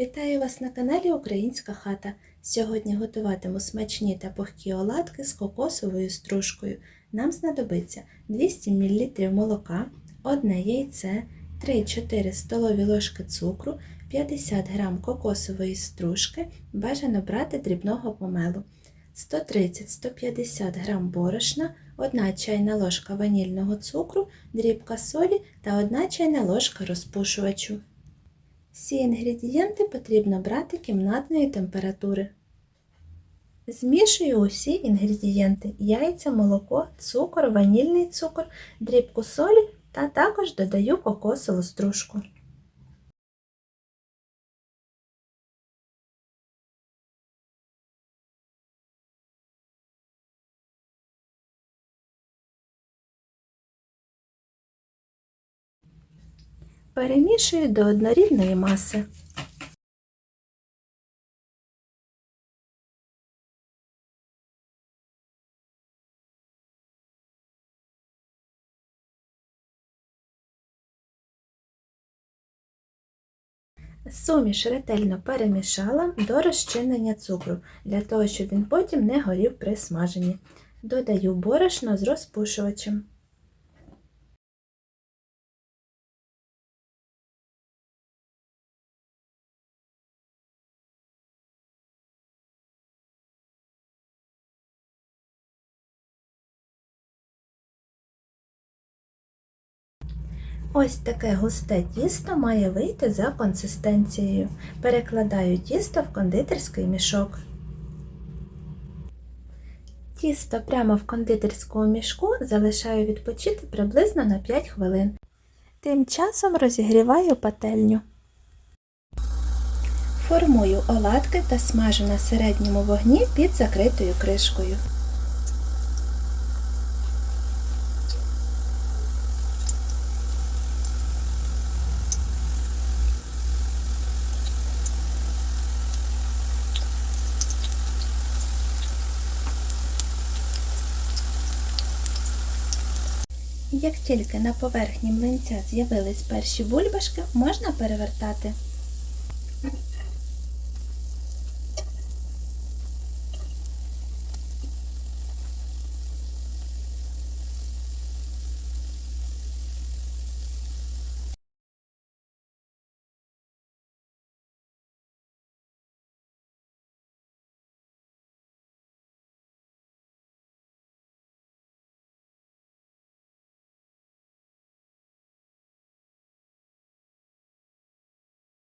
Вітаю вас на каналі Українська хата. Сьогодні готуватиму смачні та пухкі оладки з кокосовою стружкою. Нам знадобиться 200 мл молока, одне яйце, 3-4 столові ложки цукру, 50 г кокосової стружки, бажано брати дрібного помелу, 130-150 г борошна, 1 чайна ложка ванільного цукру, дрібка солі та 1 чайна ложка розпушувачу. Всі інгредієнти потрібно брати кімнатної температури. Змішую усі інгредієнти яйця, молоко, цукор, ванільний цукор, дрібку солі та також додаю кокосову стружку. Перемішую до однорідної маси. Суміш ретельно перемішала до розчинення цукру, для того, щоб він потім не горів при смаженні. Додаю борошно з розпушувачем. Ось таке густе тісто має вийти за консистенцією. Перекладаю тісто в кондитерський мішок. Тісто прямо в кондитерському мішку залишаю відпочити приблизно на 5 хвилин. Тим часом розігріваю пательню. Формую оладки та смажу на середньому вогні під закритою кришкою. Як тільки на поверхні млинця з'явились перші бульбашки, можна перевертати.